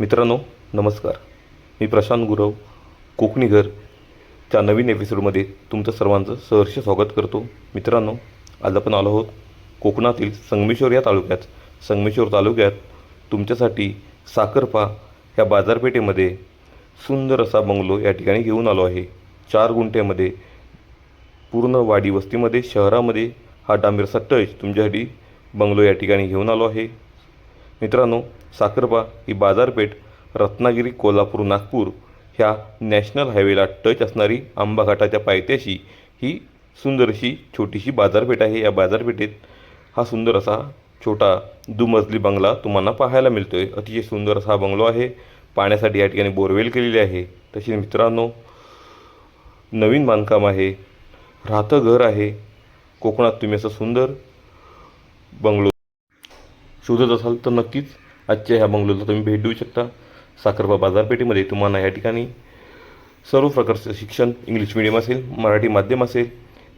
मित्रांनो नमस्कार. मी प्रशांत गुरव कोकणीघर. त्या नवीन एपिसोडमध्ये तुमचं सर्वांचं सहर्ष स्वागत करतो. मित्रांनो आज आपण आलो आहोत कोकणातील संगमेश्वर या तालुक्यात. संगमेश्वर तालुक्यात तुमच्यासाठी साखरपा ह्या बाजारपेठेमध्ये सुंदर असा बंगलो या ठिकाणी घेऊन आलो आहे. चार गुंठ्यामध्ये पूर्ण वाडी वस्तीमध्ये शहरामध्ये हा डांबीरचा टच तुमच्यासाठी बंगलो या ठिकाणी घेऊन आलो आहे. मित्रांनो साखरपा ही बाजारपेठ रत्नागिरी कोल्हापूर नागपूर ह्या नॅशनल हायवेला टच असणारी आंबाघाटाच्या पायथ्याशी ही सुंदर अशी छोटीशी बाजारपेठ आहे. या बाजारपेठेत हा सुंदर असा छोटा दुमजली बंगला तुम्हाला पाहायला मिळतो आहे अतिशय सुंदर असा हा बंगलो आहे. पाण्यासाठी या ठिकाणी बोरवेल केलेली आहे. तसेच मित्रांनो नवीन बांधकाम आहे. राहतं घर आहे. कोकणात तुम्ही असं सुंदर बंगलो शोधत असाल तर नक्कीच आजच्या ह्या बंगलोला तुम्ही भेट देऊ शकता. साखरबा बाजारपेठेमध्ये तुम्हाला या ठिकाणी सर्व प्रकारचं शिक्षण इंग्लिश मिडियम असेल मराठी माध्यम असेल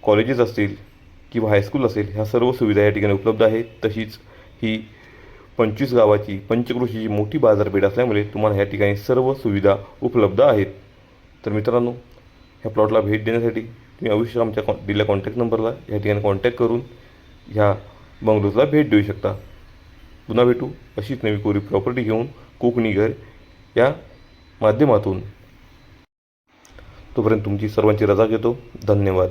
कॉलेजेस असतील किंवा हायस्कूल असेल ह्या सर्व सुविधा या ठिकाणी उपलब्ध आहेत. तशीच ही पंचवीस गावाची पंचक्रोशीची मोठी बाजारपेठ असल्यामुळे तुम्हाला ह्या ठिकाणी सर्व सुविधा उपलब्ध आहेत. तर मित्रांनो ह्या प्लॉटला भेट देण्यासाठी तुम्ही अवश्य आमच्या कॉ दिलेल्या कॉन्टॅक्ट नंबरला या ठिकाणी कॉन्टॅक्ट करून ह्या बंगलोजला भेट देऊ शकता. पुन्हा भेटू. अशीच नवी कोरी प्रॉपर्टी घेऊन कोकणी घर या माध्यमातून. तोपर्यंत तुमची सर्वांची रजा घेतो. धन्यवाद.